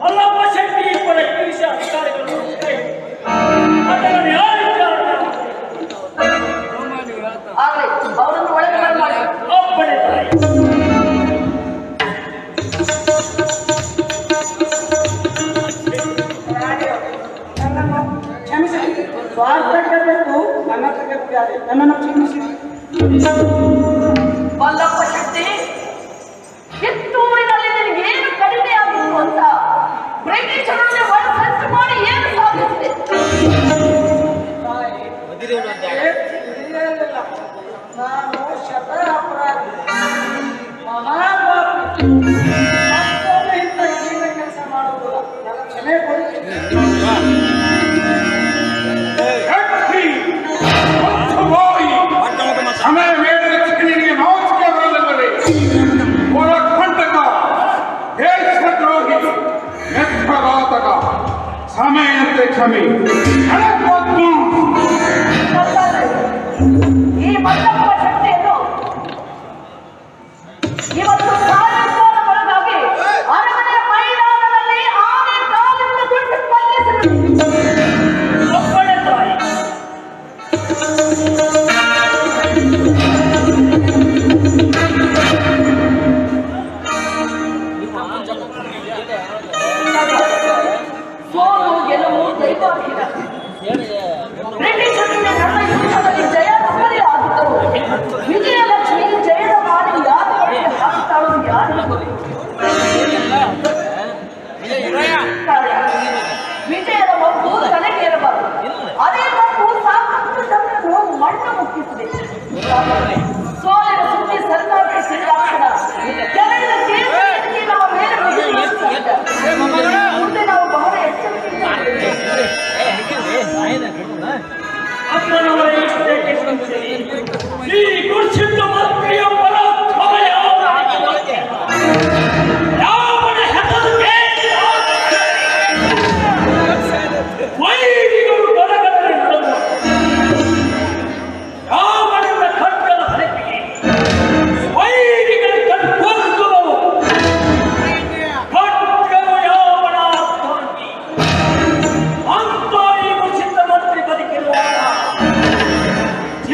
ಅಲ್ಲಪ್ಪ ಶೆಟ್ಟಿ ಇಬ್ಬರ ಕಿರಿಷ ಅಧಿಕಾರಿಗಳು ಅದನ್ನು ಆಗಲಿ ಅವರನ್ನು ಒಳಗೆ ಮಾಡಿ. ಒಬ್ಬನೇ ತಾಯಿ. ಸ್ವಾರ್ಥಕ್ಕೆ ಬೇಕು ನನ್ನ ತಗತ್ತಿದ್ದಾರೆ ನನ್ನನ್ನು ಕ್ಷಮಿಸಿ. ಬಲ್ಲಪ್ಪ సమయంతే క్షమి ఈ మొత్తం ವಿಜಯಲಕ್ಷ್ಮಿ ಜಯದ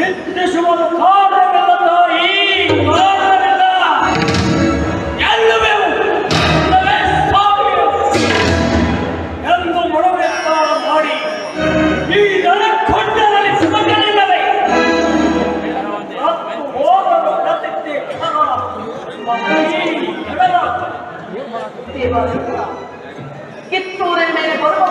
ನಿರ್ದೇಶವಾದ ಕಾರಣವಿಲ್ಲ ತಾಯಿ ಮಾಡಿ ಈ ನರಕೊಂಡರಲ್ಲಿ ಸುಮಗಳಿಲ್ಲವೇ ಹೋಗಲು ಕಿತ್ತೂರಿನ ಮೇಲೆ ಬರುವ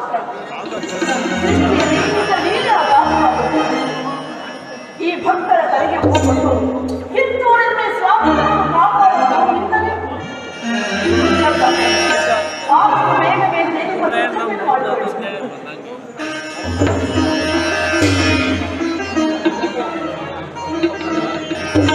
Thank